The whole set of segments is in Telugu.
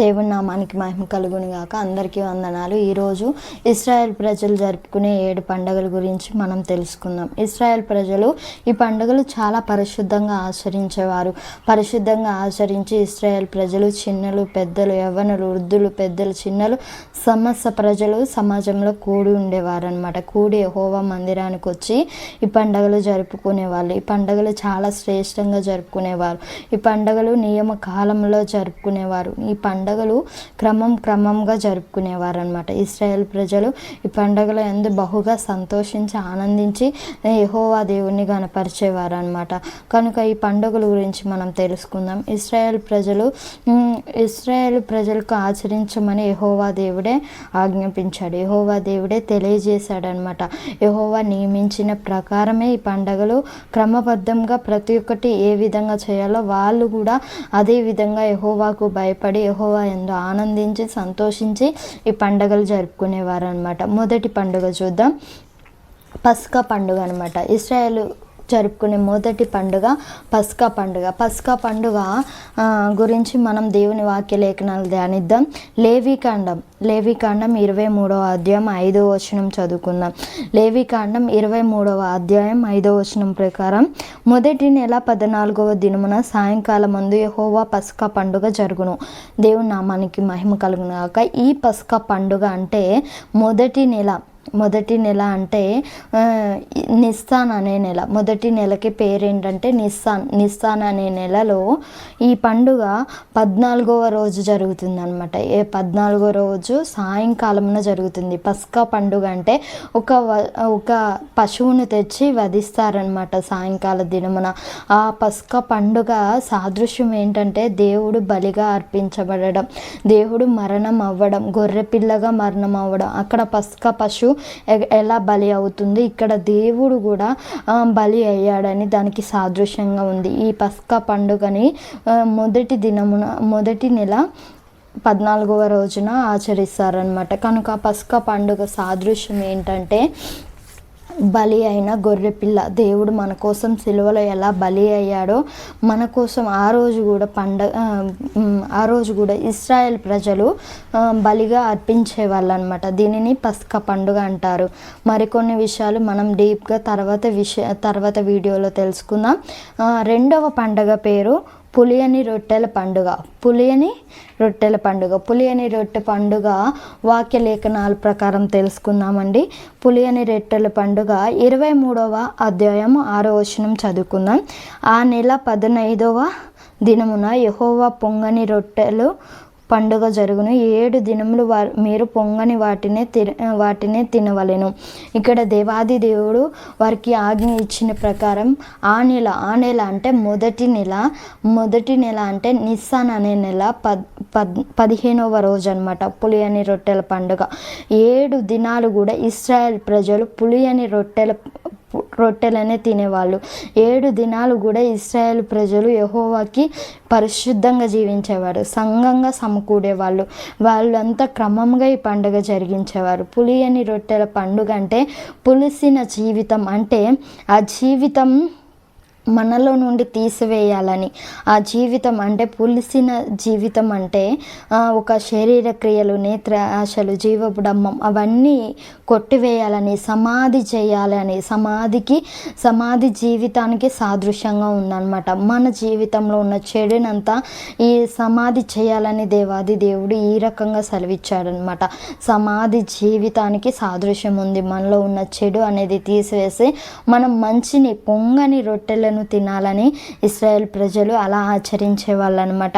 దేవుని నామానికి మహిమ కలుగును గాక. అందరికీ వందనాలు. ఈరోజు ఇస్రాయెల్ ప్రజలు జరుపుకునే ఏడు పండుగల గురించి మనం తెలుసుకుందాం. ఇస్రాయెల్ ప్రజలు ఈ పండుగలు చాలా పరిశుద్ధంగా ఆచరించేవారు. పరిశుద్ధంగా ఆచరించి ఇస్రాయెల్ ప్రజలు చిన్నలు పెద్దలు యవ్వనులు వృద్ధులు పెద్దలు చిన్నలు సమస్త ప్రజలు సమాజంలో కూడి ఉండేవారు అనమాట కూడి హోవా మందిరానికి వచ్చి ఈ పండుగలు జరుపుకునేవాళ్ళు. ఈ పండుగలు చాలా శ్రేష్టంగా జరుపుకునేవారు. ఈ పండుగలు నియమ కాలంలో జరుపుకునేవారు. ఈ పండుగలు క్రమం క్రమంగా జరుపుకునేవారు అనమాట ఇస్రాయేల్ ప్రజలు ఈ పండగల ఎందు బహుగా సంతోషించి ఆనందించి యహోవా దేవుణ్ణి గనపరిచేవారు అనమాట కనుక ఈ పండుగల గురించి మనం తెలుసుకుందాం. ఇస్రాయేల్ ప్రజలు ఉమ్, ఇస్రాయేల్ ప్రజలకు ఆచరించమని యహోవా దేవుడే ఆజ్ఞాపించాడు. యహోవా దేవుడే తెలియజేశాడనమాట యహోవా నియమించిన ప్రకారమే ఈ పండుగలు క్రమబద్ధంగా ప్రతి ఒక్కటి ఏ విధంగా చేయాలో వాళ్ళు కూడా అదే విధంగా యహోవాకు భయపడి యహోవా ఎందు ఆనందించి సంతోషించి ఈ పండుగలు జరుపుకునేవారు అనమాట మొదటి పండుగ చూద్దాం. పస్కా పండుగ అనమాట ఇస్రాయేల్ జరుపుకునే మొదటి పండుగ పస్కా పండుగ. పస్కా పండుగ గురించి మనం దేవుని వాక్య లేఖనాలు ధ్యానిద్దాం. లేవికాండం. లేవికాండం ఇరవై మూడవ అధ్యాయం ఐదో వచనం చదువుకుందాం. లేవికాండం ఇరవై మూడవ అధ్యాయం ఐదో వచనం ప్రకారం మొదటి నెల పద్నాలుగవ దినమున సాయంకాలం ముందు యహోవా పస్కా పండుగ జరుగును. దేవుని నామానికి మహిమ కలుగును ఈ పస్కా పండుగ అంటే మొదటి నెల మొదటి నెల అంటే నిస్సాన్ అనే నెల. మొదటి నెలకి పేరేంటంటే నిస్సాన్. నిస్సాన్ అనే నెలలో ఈ పండుగ పద్నాలుగవ రోజు జరుగుతుందనమాట ఏ పద్నాలుగో రోజు సాయంకాలమున జరుగుతుంది. పస్కా పండుగ అంటే ఒక వ- ఒక పశువును తెచ్చి వధిస్తారనమాట సాయంకాల దినమున. ఆ పస్కా పండుగ సాదృశ్యం ఏంటంటే దేవుడు బలిగా అర్పించబడడం దేవుడు మరణం అవ్వడం గొర్రె పిల్లగా మరణం అవ్వడం. అక్కడ పస్కా పశువు ఎలా బలి అవుతుంది? ఇక్కడ దేవుడు కూడా బలి అయ్యాడని దానికి సాదృశ్యంగా ఉంది. ఈ పస్కా పండుగని మొదటి దినమున మొదటి నెల పద్నాలుగవ రోజున ఆచరిస్తారనమాట కనుక పస్కా పండుగ సాదృశ్యం ఏంటంటే బలి అయిన గొర్రెపిల్ల. దేవుడు మన కోసం సిలువలో ఎలా బలి అయ్యాడో మన కోసం ఆ రోజు కూడా పండగ ఆ, రోజు కూడా ఇస్రాయెల్ ప్రజలు బలిగా అర్పించే వాళ్ళు అనమాట దీనిని పస్క పండుగ అంటారు. మరికొన్ని విషయాలు మనం డీప్గా తర్వాత విషయ తర్వాత వీడియోలో తెలుసుకుందాం. రెండవ పండగ పేరు పులియని రొట్టెల పండుగ. పులియని రొట్టెల పండుగ. పులియని రొట్టె పండుగ వాక్య లేఖనాల ప్రకారం తెలుసుకుందామండి. పులియని రొట్టెల పండుగ ఇరవై మూడవ అధ్యాయం ఆరో వచనం చదువుకుందాం. ఆ నెల పదనైదవ దినమున యహోవా పొంగని రొట్టెలు పండుగ జరుగును. ఏడు దినములు వా మీరు పొంగని వాటినే తి వాటినే తినవలెను. ఇక్కడ దేవాది దేవుడు వారికి ఆజ్ఞ ఇచ్చిన ప్రకారం ఆ నెల ఆ నెల అంటే మొదటి నెల మొదటి నెల అంటే నిస్సాన్ అనే నెల పద్ పద్ పదిహేనవ రోజు అనమాట పులియని రొట్టెల పండుగ. ఏడు దినాలు కూడా ఇస్రాయల్ ప్రజలు పులియని రొట్టెల రొట్టెలనే తినేవాళ్ళు. ఏడు దినాలు కూడా ఇస్రాయేల్ ప్రజలు యహోవాకి పరిశుద్ధంగా జీవించేవారు. సంఘంగా సమకూడేవాళ్ళు. వాళ్ళంతా క్రమంగా ఈ పండుగ జరిగించేవారు. పులియని రొట్టెల పండుగ అంటే పులిసిన జీవితం అంటే ఆ జీవితం మనలో నుండి తీసివేయాలని. ఆ జీవితం అంటే పులిసిన జీవితం అంటే ఒక శరీర క్రియలు నేత్ర ఆశలు జీవబుడమ్మం అవన్నీ కొట్టివేయాలని సమాధి చేయాలని సమాధికి సమాధి జీవితానికి సాదృశ్యంగా ఉందన్నమాట. మన జీవితంలో ఉన్న చెడునంతా ఈ సమాధి చేయాలని దేవాది దేవుడు ఈ రకంగా సెలవిచ్చాడనమాట సమాధి జీవితానికి సాదృశ్యం ఉంది. మనలో ఉన్న చెడు అనేది తీసివేసి మనం మంచిని పొంగని పండ్లను తినాలని ఇస్రాయేల్ ప్రజలు అలా ఆచరించే వాళ్ళు అనమాట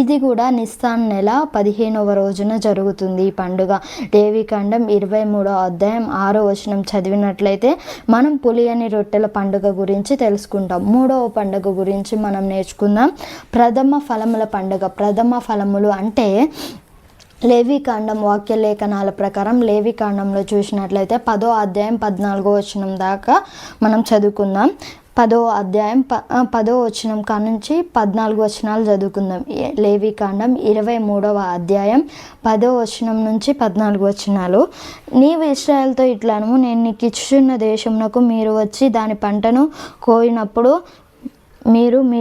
ఇది కూడా నిస్సాన్ నెల పదిహేనవ రోజున జరుగుతుంది ఈ పండుగ. దేవికాండం ఇరవై మూడో అధ్యాయం ఆరో వచనం చదివినట్లయితే మనం పులియని రొట్టెల పండుగ గురించి తెలుసుకుంటాం. మూడవ పండుగ గురించి మనం నేర్చుకుందాం. ప్రథమ ఫలముల పండుగ. ప్రథమ ఫలములు అంటే లేవికాండం వాక్య లేఖనాల ప్రకారం లేవికాండంలో చూసినట్లయితే పదో అధ్యాయం పద్నాలుగో వచనం దాకా మనం చదువుకుందాం. పదో అధ్యాయం ప పదో వచనం కానుంచి పద్నాలుగు వచనాలు చదువుకుందాం. లేవి కాండం ఇరవై మూడవ అధ్యాయం పదో వచనం నుంచి పద్నాలుగు వచనాలు. నీవు ఇస్రాయల్తో ఇట్లాను నేను నీకు ఇచ్చుచున్న దేశమునకు మీరు వచ్చి దాని పంటను కోయినప్పుడు మీరు మీ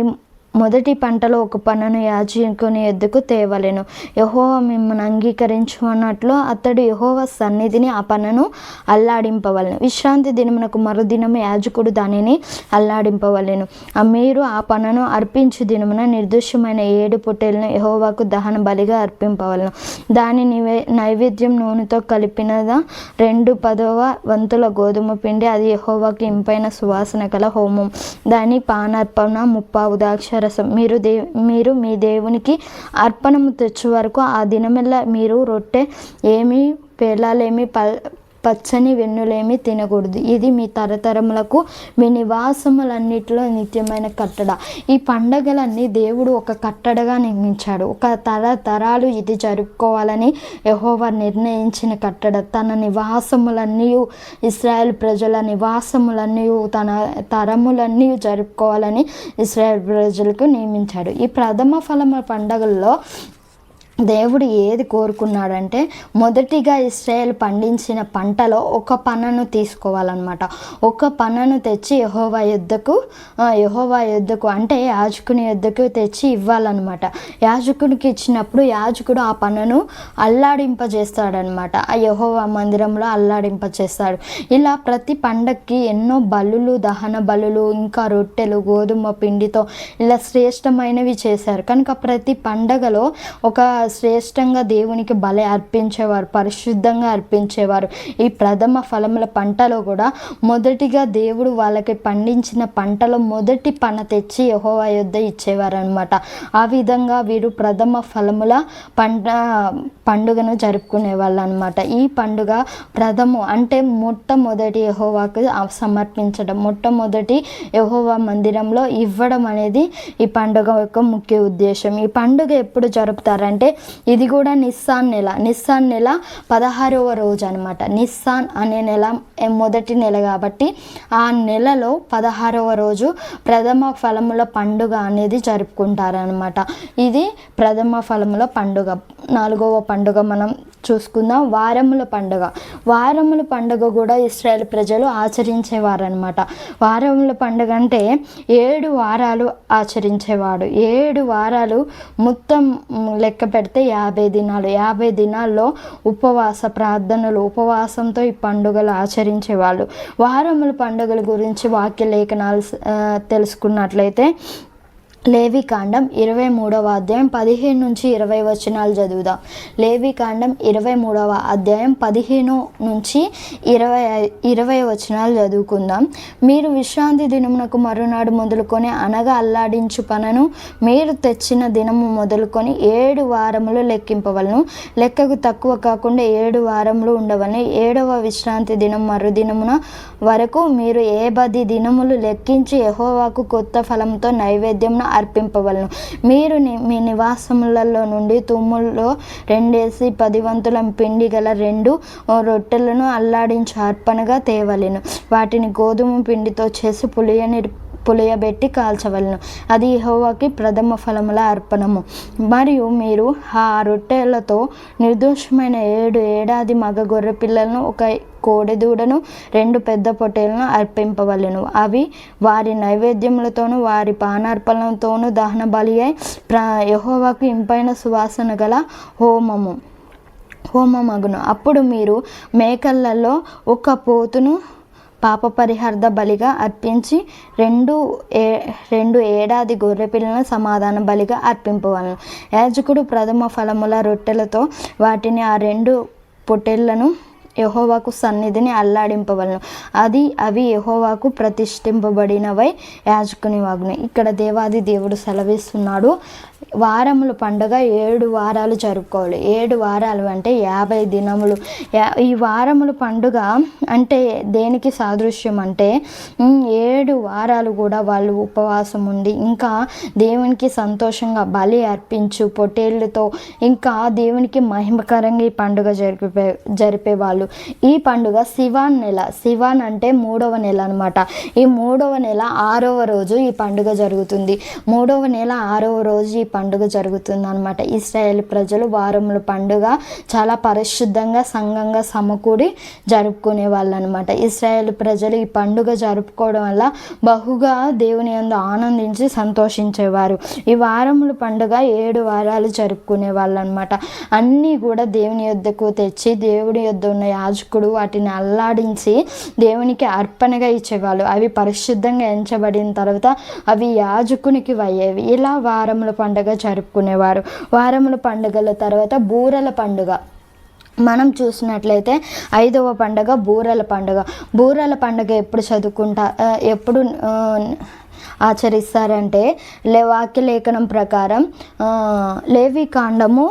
మొదటి పంటలో ఒక పనను యాజకుని ఎద్దుకు తేవలెను. యహోవ మిమ్మల్ని అంగీకరించు అన్నట్లు అతడు యహోవ సన్నిధిని ఆ పనను అల్లాడింపవలను. విశ్రాంతి దినమునకు మరుదినము యాజకుడు దానిని అల్లాడింపవలెను. ఆ మీరు ఆ పనను అర్పించు దినమున నిర్దోషమైన ఏడు పొట్టేలను యహోవాకు దహన బలిగా అర్పింపవలను. దాని నివే నైవేద్యం నూనెతో కలిపినదా? రెండు పదవ వంతుల గోధుమ పిండి అది యహోవాకు ఇంపైన సువాసన గల హోమం. దాని పానార్పణ ముప్పావు దాక్ష రసం మీరు దే మీరు మీ దేవునికి అర్పణము తెచ్చు వరకు ఆ దినమెల్లా మీరు రొట్టె ఏమీ పేలాలేమి ప పచ్చని వెన్నులేమి తినకూడదు. ఇది మీ తరతరములకు మీ నివాసములన్నిటిలో నిత్యమైన కట్టడ. ఈ పండగలన్నీ దేవుడు ఒక కట్టడగా నిర్మించాడు. ఒక తరతరాలు ఇది జరుపుకోవాలని యహోవా నిర్ణయించిన కట్టడ. తన నివాసములన్నీ ఇస్రాయేల్ ప్రజల నివాసములన్నీ తన తరములన్నీ జరుపుకోవాలని ఇస్రాయేల్ ప్రజలకు నియమించాడు. ఈ ప్రథమ ఫలమ పండగల్లో దేవుడు ఏది కోరుకున్నాడంటే మొదటిగా ఇస్రాయేల్ పండించిన పంటలో ఒక పనను తీసుకోవాలన్నమాట. ఒక పనను తెచ్చి యహోవా యుద్ధకు యహోవా యుద్ధకు అంటే యాజకుని యుద్ధకు తెచ్చి ఇవ్వాలన్నమాట. యాజకునికి ఇచ్చినప్పుడు యాజకుడు ఆ పనను అల్లాడింపజేస్తాడనమాట ఆ యహోవా మందిరంలో అల్లాడింపజేస్తాడు. ఇలా ప్రతి పండక్కి ఎన్నో బలులు దహన బలులు ఇంకా రొట్టెలు గోధుమ పిండితో ఇలా శ్రేష్టమైనవి చేశారు. కనుక ప్రతి పండగలో ఒక శ్రేష్టంగా దేవునికి బలి అర్పించేవారు పరిశుద్ధంగా అర్పించేవారు. ఈ ప్రథమ ఫలముల పంటలో కూడా మొదటిగా దేవుడు వాళ్ళకి పండించిన పంటలో మొదటి పన తెచ్చి యహోవా యుద్ధ ఇచ్చేవారు అనమాట ఆ విధంగా వీరు ప్రథమ ఫలముల పంట పండుగను జరుపుకునే వాళ్ళు అనమాట ఈ పండుగ ప్రథము అంటే మొట్టమొదటి యహోవాకు సమర్పించడం. మొట్టమొదటి యహోవా మందిరంలో ఇవ్వడం అనేది ఈ పండుగ యొక్క ముఖ్య ఉద్దేశం. ఈ పండుగ ఎప్పుడు జరుపుతారంటే ఇది కూడా నిస్సాన్ నెల. నిస్సాన్ నెల పదహారవ రోజు అనమాట నిస్సాన్ అనే నెల మొదటి నెల కాబట్టి ఆ నెలలో పదహారవ రోజు ప్రథమ ఫలముల పండుగ అనేది జరుపుకుంటారనమాట ఇది ప్రథమ ఫలముల పండుగ. నాలుగవ పండుగ మనం చూసుకుందాం. వారముల పండుగ. వారముల పండుగ కూడా ఇస్రాయేల్ ప్రజలు ఆచరించేవారనమాట వారముల పండుగ అంటే ఏడు వారాలు ఆచరించేవాడు. ఏడు వారాలు మొత్తం లెక్క పెడితే యాభై దినాలు. యాభై దినాల్లో ఉపవాస ప్రార్థనలు ఉపవాసంతో ఈ పండుగలు ఆచరించేవాళ్ళు. వారముల పండుగల గురించి వాక్య లేఖనాలు తెలుసుకున్నట్లయితే లేవి కాండం ఇరవై మూడవ అధ్యాయం పదిహేను నుంచి ఇరవై వచనాలు చదువుదాం. లేవి కాండం ఇరవై మూడవ అధ్యాయం పదిహేను నుంచి ఇరవై ఇరవై వచనాలు చదువుకుందాం. మీరు విశ్రాంతి దినమునకు మరునాడు మొదలుకొని అనగా అల్లాడించు పనను మీరు తెచ్చిన దినము మొదలుకొని ఏడు వారములు లెక్కింపవలను. లెక్కకు తక్కువ కాకుండా ఏడు వారములు ఉండవలని. ఏడవ విశ్రాంతి దినం మరుదినమున వరకు మీరు ఏ పది దినములు లెక్కించి యహోవాకు కొత్త ఫలంతో నైవేద్యంను అర్పింపవలను. మీరు ని- మీ నివాసములలో నుండి తుమ్ముల్లో రెండేసి పది వంతుల పిండి గల రెండు రొట్టెలను అల్లాడించి అర్పణగా తేవలెను. వాటిని గోధుమ పిండితో చేసి పులియని పులియబెట్టి కాల్చవలను. అది యెహోవాకి ప్రథమ ఫలముల అర్పణము. మరియు మీరు ఆ రొట్టెలతో నిర్దోషమైన ఏడు ఏడాది మగ గొర్రె పిల్లలను ఒక కోడెదూడను రెండు పెద్ద పొట్టేలను అర్పింపవలెను. అవి వారి నైవేద్యములతోనూ వారి పానార్పణలతోనూ దహన బలి అయి ప్రా యహోవాకు ఇంపైన సువాసన గల హోమము హోమమగును. అప్పుడు మీరు మేకలలో ఒక పోతును పాప పరిహార్థ బలిగా అర్పించి రెండు ఏ రెండు ఏడాది గొర్రె పిల్లలను సమాధాన బలిగా అర్పింపవలను. యాజకుడు ప్రథమ ఫలముల రొట్టెలతో వాటిని ఆ రెండు పొట్టెళ్ళను యహోవాకు సన్నిధిని అల్లాడింపవలను. అది అవి యహోవాకు ప్రతిష్ఠింపబడినవై యాజకుని వాగ్ని ఇక్కడ దేవాది దేవుడు సెలవిస్తున్నాడు. వారముల పండుగ ఏడు వారాలు జరుపుకోవాలి. ఏడు వారాలు అంటే యాభై దినములు. ఈ వారముల పండుగ అంటే దేనికి సాదృశ్యం అంటే ఏడు వారాలు కూడా వాళ్ళు ఉపవాసం ఉండి ఇంకా దేవునికి సంతోషంగా బలి అర్పించు పొట్టేళ్ళతో ఇంకా దేవునికి మహిమకరంగా ఈ పండుగ జరిపే జరిపేవాళ్ళు. ఈ పండుగ శివాన్ నెల. శివాన్ అంటే మూడవ నెల అనమాట ఈ మూడవ నెల ఆరవ రోజు ఈ పండుగ జరుగుతుంది. మూడవ నెల ఆరవ రోజు ఈ పండుగ జరుగుతుంది అనమాట ఇస్రాయేల్ ప్రజలు వారముల పండుగ చాలా పరిశుద్ధంగా సంఘంగా సమకూడి జరుపుకునే వాళ్ళు అనమాట ఇస్రాయేల్ ప్రజలు ఈ పండుగ జరుపుకోవడం వల్ల బహుగా దేవుని యందు ఆనందించి సంతోషించేవారు. ఈ వారముల పండుగ ఏడు వారాలు జరుపుకునే వాళ్ళు అనమాట అన్నీ కూడా దేవుని యొద్దకు తెచ్చి దేవుడి యొద్ద ఉన్న యాజకుడు వాటిని అల్లాడించి దేవునికి అర్పణగా ఇచ్చేవాళ్ళు. అవి పరిశుద్ధంగా ఎంచబడిన తర్వాత అవి యాజకునికి అయ్యేవి ఇలా వారముల పండుగ జరుపుకునేవారు. వారముల పండుగల తర్వాత బూరల పండుగ. మనం చూసినట్లయితే ఐదవ పండుగ బూరల పండుగ. బూరల పండుగ ఎప్పుడు చదువుకుంటా ఎప్పుడు ఆచరిస్తారంటే లే వాక్య లేఖనం ప్రకారం లేవి కాండము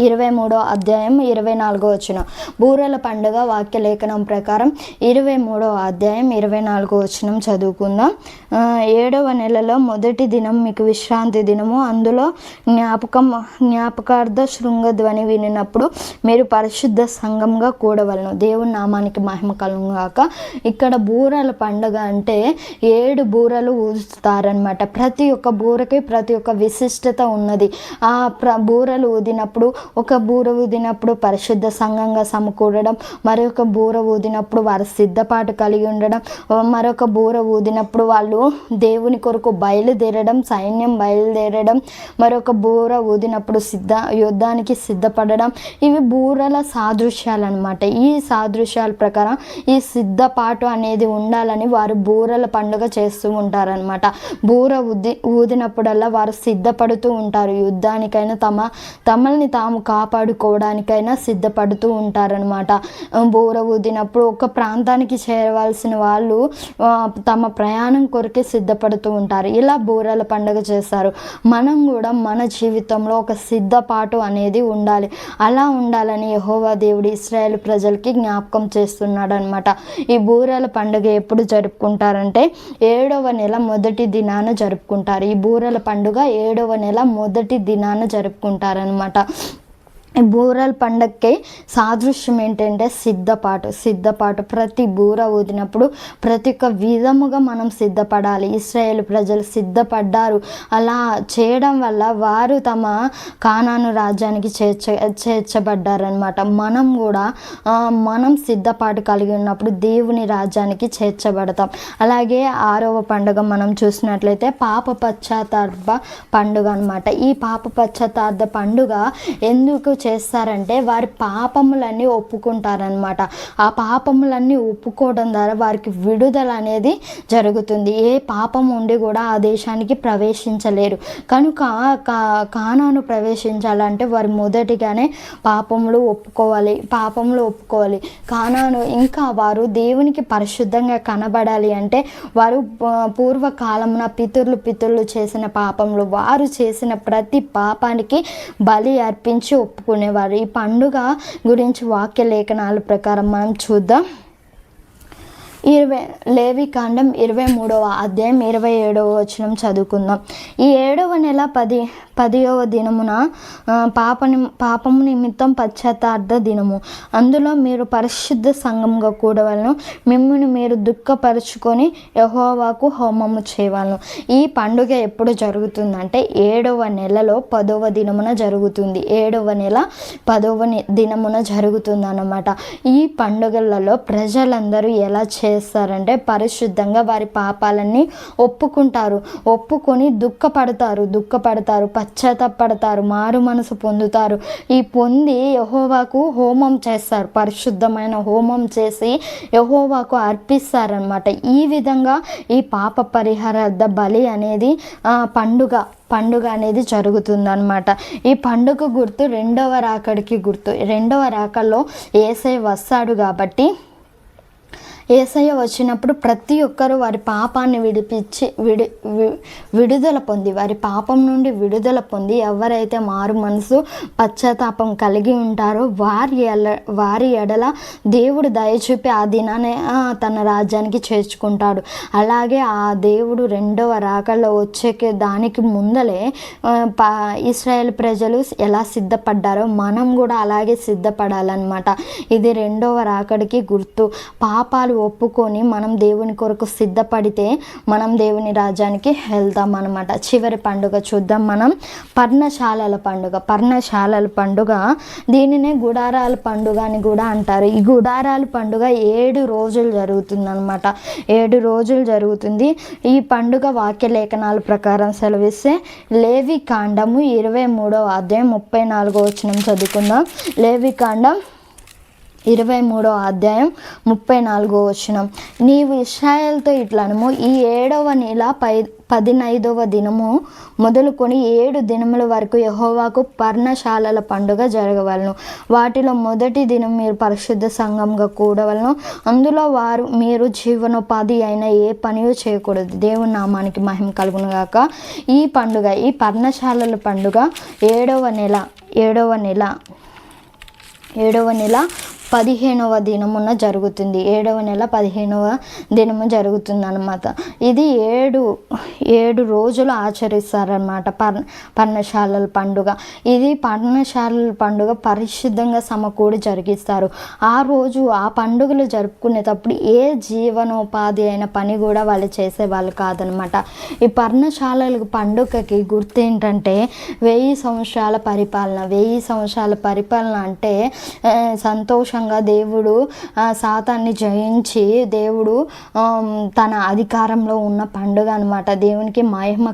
ఇరవై మూడో అధ్యాయం ఇరవై నాలుగో వచ్చిన బూరల పండుగ వాక్యలేఖనం ప్రకారం ఇరవై మూడో అధ్యాయం ఇరవై నాలుగో వచనం చదువుకుందాం. ఏడవ నెలలో మొదటి దినం మీకు విశ్రాంతి దినము. అందులో జ్ఞాపకం జ్ఞాపకార్థ శృంగధ్వని వినినప్పుడు మీరు పరిశుద్ధ సంఘంగా కూడవలను. దేవుని నామానికి మహిమ కలుగాక ఇక్కడ బూరల పండుగ అంటే ఏడు బూరలు ఊదుతారనమాట ప్రతి ఒక్క బూరకి ప్రతి ఒక్క విశిష్టత ఉన్నది. ఆ ప్ర బూరలు ఊదినప్పుడు ఒక బూర ఊదినప్పుడు పరిశుద్ధ సంఘంగా సమకూడడం మరొక బూర ఊదినప్పుడు వారు సిద్ధపాటు కలిగి ఉండడం మరొక బూర ఊదినప్పుడు వాళ్ళు దేవుని కొరకు బయలుదేరడం సైన్యం బయలుదేరడం మరొక బూర ఊదినప్పుడు సిద్ధ యుద్ధానికి సిద్ధపడడం. ఇవి బూరల సాదృశ్యాలు అనమాట ఈ సాదృశ్యాల ప్రకారం ఈ సిద్ధపాటు అనేది ఉండాలని వారు బూరల పండుగ చేస్తూ ఉంటారనమాట బూర ఊది ఊదినప్పుడల్లా వారు సిద్ధపడుతూ ఉంటారు. యుద్ధానికైనా తమ తమల్ని తాము కాపాడుకోవడానికైనా సిద్ధపడుతూ ఉంటారనమాట బోర ఊదినప్పుడు ఒక ప్రాంతానికి చేరవలసిన వాళ్ళు తమ ప్రయాణం కొరకే సిద్ధపడుతూ ఉంటారు. ఇలా బూరల పండుగ చేస్తారు. మనం కూడా మన జీవితంలో ఒక సిద్ధపాటు అనేది ఉండాలి. అలా ఉండాలని యహోవా దేవుడు ఇస్రాయేల్ ప్రజలకి జ్ఞాపకం చేస్తున్నాడు అనమాట ఈ బూరల పండుగ ఎప్పుడు జరుపుకుంటారంటే ఏడవ నెల మొదటి దినాన జరుపుకుంటారు. ఈ బూరల పండుగ ఏడవ నెల మొదటి దినాన జరుపుకుంటారనమాట బూరల పండగకి సాదృశ్యం ఏంటంటే సిద్ధపాటు. సిద్ధపాటు ప్రతి బూర ఊదినప్పుడు ప్రతి ఒక్క విధముగా మనం సిద్ధపడాలి. ఇస్రాయేల్ ప్రజలు సిద్ధపడ్డారు. అలా చేయడం వల్ల వారు తమ కానాను రాజ్యానికి చేర్చ చేర్చబడ్డారనమాట మనం కూడా మనం సిద్ధపాటు కలిగి ఉన్నప్పుడు దేవుని రాజ్యానికి చేర్చబడతాం. అలాగే ఆరవ పండుగ మనం చూసినట్లయితే పాప పశ్చాత్తాప పండుగ అనమాట ఈ పాప పశ్చాత్తార్థ పండుగ ఎందుకు చేస్తారంటే వారి పాపములన్నీ ఒప్పుకుంటారనమాట ఆ పాపములన్నీ ఒప్పుకోవడం ద్వారా వారికి విడుదల అనేది జరుగుతుంది. ఏ పాపం ఉండి కూడా ఆ దేశానికి ప్రవేశించలేరు. కనుక కా- కానాను ప్రవేశించాలంటే వారు మొదటిగానే పాపములు ఒప్పుకోవాలి పాపములు ఒప్పుకోవాలి. కానాను ఇంకా వారు దేవునికి పరిశుద్ధంగా కనబడాలి అంటే వారు పూర్వకాలమున పితరులు పితరులు చేసిన పాపములు వారు చేసిన ప్రతి పాపానికి బలి అర్పించి ఒప్పుకునేవారు ఈ పండుగ గురించి వాక్య లేఖనాల ప్రకారం మనం చూద్దాం. ఇరవై లేవి కాండం ఇరవై మూడవ అధ్యాయం ఇరవై ఏడవ వచనం చదువుకుందాం. ఈ ఏడవ నెల పది పదియవ దినమున పాప పాపము నిమిత్తం పశ్చాత్తార్థ దినము. అందులో మీరు పరిశుద్ధ సంఘంగా కూడవలను. మిమ్మల్ని మీరు దుఃఖపరుచుకొని యహోవాకు హోమము చేయవలను. ఈ పండుగ ఎప్పుడు జరుగుతుందంటే ఏడవ నెలలో పదవ దినమున జరుగుతుంది. ఏడవ నెల పదవ దినమున జరుగుతుంది అన్నమాట ఈ పండుగలలో ప్రజలందరూ ఎలా చే చేస్తారంటే పరిశుద్ధంగా వారి పాపాలన్నీ ఒప్పుకుంటారు. ఒప్పుకొని దుఃఖపడతారు. దుఃఖపడతారు. పశ్చాత్తపడతారు. మారు మనసు పొందుతారు. ఈ పొంది యహోవాకు హోమం చేస్తారు. పరిశుద్ధమైన హోమం చేసి యహోవాకు అర్పిస్తారనమాట ఈ విధంగా ఈ పాప పరిహారార్థ బలి అనేది పండుగ పండుగ అనేది జరుగుతుందన్నమాట. ఈ పండుగ గుర్తు రెండవ రాకడికి గుర్తు. రెండవ రాకల్లో ఏసై వస్తాడు కాబట్టి ఏసయ్య వచ్చినప్పుడు ప్రతి ఒక్కరూ వారి పాపాన్ని విడిపించి విడి వి- విడుదల పొంది వారి పాపం నుండి విడుదల పొంది ఎవరైతే మారు మనసు పశ్చాత్తాపం కలిగి ఉంటారో వారి ఎల వారి ఎడల దేవుడు దయచూపి ఆ దినానే తన రాజ్యానికి చేర్చుకుంటాడు. అలాగే ఆ దేవుడు రెండవ రాకల్లో వచ్చే దానికి ముందలే పా ఇస్రాయేల్ ప్రజలు ఎలా సిద్ధపడ్డారో మనం కూడా అలాగే సిద్ధపడాలన్నమాట. ఇది రెండవ రాకడికి గుర్తు. పాపాలు ఒప్పుకొని మనం దేవుని కొరకు సిద్ధపడితే మనం దేవుని రాజ్యానికి వెళ్తాం అనమాట చివరి పండుగ చూద్దాం మనం. పర్ణశాలల పండుగ. పర్ణశాలల పండుగ దీనినే గుడారాల పండుగ అని కూడా అంటారు. ఈ గుడారాల పండుగ ఏడు రోజులు జరుగుతుంది అనమాట ఏడు రోజులు జరుగుతుంది. ఈ పండుగ వాక్యలేఖనాల ప్రకారం సెలవిస్తే లేవి కాండము ఇరవై మూడవ అధ్యాయం ముప్పై నాలుగో వచనం చదువుకుందాం. లేవి కాండం ఇరవై మూడో అధ్యాయం ముప్పై నాలుగో వచనం. నీవు ఇస్రాయల్తో ఇట్లనము ఈ ఏడవ నెల పై పదినైదవ దినము మొదలుకొని ఏడు దినముల వరకు యహోవాకు పర్ణశాలల పండుగ జరగవలను. వాటిలో మొదటి దినం మీరు పరిశుద్ధ సంఘంగా కూడవలను. అందులో వారు మీరు జీవనోపాధి అయిన ఏ పని చేయకూడదు. దేవుని నామానికి మహిమ కలుగునుగాక ఈ పండుగ ఈ పర్ణశాలల పండుగ ఏడవ నెల ఏడవ నెల ఏడవ నెల పదిహేనవ దినమున జరుగుతుంది. ఏడవ నెల పదిహేనవ దినము జరుగుతుంది అనమాట ఇది ఏడు ఏడు రోజులు ఆచరిస్తారనమాట పర్ పర్ణశాలల పండుగ. ఇది పర్ణశాలల పండుగ పరిశుద్ధంగా సమకూడి జరిగిస్తారు. ఆ రోజు ఆ పండుగలు జరుపుకునేటప్పుడు ఏ జీవనోపాధి అయిన పని కూడా వాళ్ళు చేసేవాళ్ళు కాదనమాట ఈ పర్ణశాలల పండుగకి గుర్తు ఏంటంటే వెయ్యి సంవత్సరాల పరిపాలన వెయ్యి సంవత్సరాల పరిపాలన అంటే సంతోష సంతోషంగా దేవుడు సాతాన్ని జయించి దేవుడు తన అధికారంలో ఉన్న పండుగ అనమాట దేవునికి మహిమ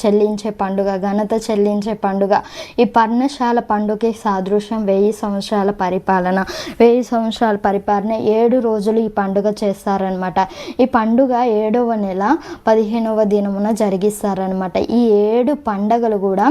చెల్లించే పండుగ ఘనత చెల్లించే పండుగ. ఈ పర్ణశాల పండుగకి సాదృశ్యం వెయ్యి సంవత్సరాల పరిపాలన. వెయ్యి సంవత్సరాల పరిపాలన ఏడు రోజులు ఈ పండుగ చేస్తారనమాట ఈ పండుగ ఏడవ నెల పదిహేనవ దినమున జరిగిస్తారనమాట ఈ ఏడు పండగలు కూడా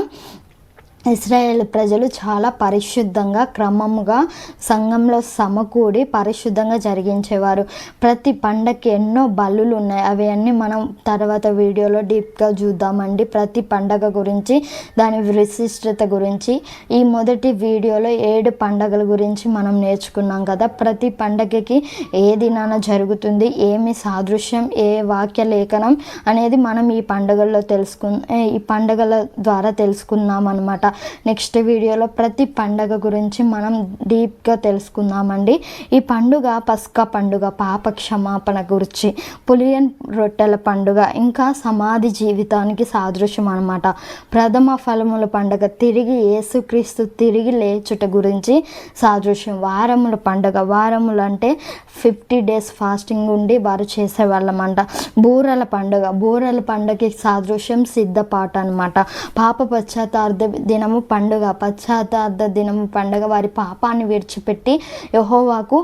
ఇస్రాయేల్ ప్రజలు చాలా పరిశుద్ధంగా క్రమముగా సంఘంలో సమకూడి పరిశుద్ధంగా జరిగించేవారు. ప్రతి పండగకి ఎన్నో బలులు ఉన్నాయి. అవి అన్నీ మనం తర్వాత వీడియోలో డీప్గా చూద్దామండి. ప్రతి పండగ గురించి దాని విశిష్టత గురించి ఈ మొదటి వీడియోలో ఏడు పండగల గురించి మనం నేర్చుకున్నాం కదా. ప్రతి పండగకి ఏ దినాన జరుగుతుంది? ఏమి సాదృశ్యం? ఏ వాక్య లేఖనం? అనేది మనం ఈ పండుగల్లో తెలుసుకు ఈ పండుగల ద్వారా తెలుసుకున్నాం అనమాట నెక్స్ట్ వీడియోలో ప్రతి పండగ గురించి మనం డీప్గా తెలుసుకుందామండి. ఈ పండుగ పస్కా పండుగ పాప క్షమాపణ గురించి పులియన్ రొట్టెల పండుగ ఇంకా సమాధి జీవితానికి సాదృశ్యం అనమాట ప్రథమ ఫలముల పండుగ తిరిగి యేసుక్రీస్తు తిరిగి లేచుట గురించి సాదృశ్యం. వారముల పండుగ వారములు అంటే ఫిఫ్టీ డేస్ ఫాస్టింగ్ ఉండి వారు చేసేవాళ్ళమంట. బూరల పండుగ బూరల పండుగకి సాదృశ్యం సిద్ధపాట అనమాట పాప పశ్చాత్తార్థ దినము పండుగ పశ్చాత్తార్థ దినము పండుగ వారి పాపాన్ని విడిచిపెట్టి యహోవాకు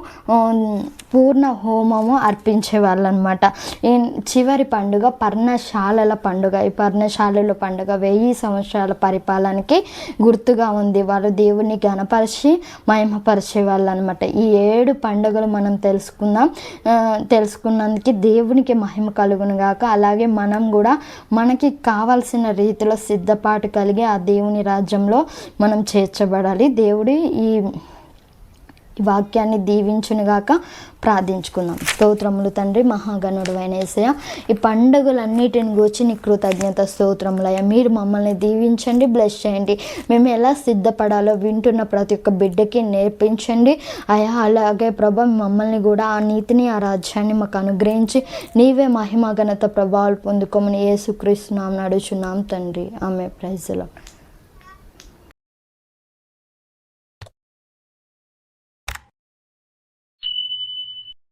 పూర్ణ హోమము అర్పించేవాళ్ళు అనమాట ఈ చివరి పండుగ పర్ణశాలల పండుగ. ఈ పర్ణశాలల పండుగ వెయ్యి సంవత్సరాల పరిపాలనకి గుర్తుగా ఉంది. వాళ్ళు దేవుణ్ణి గణపరిచి మహిమపరిచే వాళ్ళు అనమాట ఈ ఏడు పండుగలు మనం తెలుసుకుందాం. తెలుసుకున్నందుకు దేవునికి మహిమ కలుగును గాక. అలాగే మనం కూడా మనకి కావాల్సిన రీతిలో సిద్ధపాటు కలిగి ఆ దేవుని రాజ్యంలో మనం చేర్చబడాలి. దేవుడి ఈ వాక్యాన్ని దీవించునుగాక ప్రార్థించుకుందాం. స్తోత్రములు తండ్రి మహాగణుడు అయిన ఈ పండుగలన్నిటిని గూర్చి నీ కృతజ్ఞత స్తోత్రములయ్య మీరు మమ్మల్ని దీవించండి బ్లెస్ చేయండి. మేము ఎలా సిద్ధపడాలో వింటున్న ప్రతి ఒక్క బిడ్డకి నేర్పించండి. అయా అలాగే ప్రభ మమ్మల్ని కూడా ఆ నీతిని ఆ రాజ్యాన్ని మాకు అనుగ్రహించి నీవే మహిమ ఘనత ప్రభావాలు పొందుకోమని యేసుక్రీస్తున్నాం నడుచున్నాం తండ్రి. ఆమె ప్రైజ్లో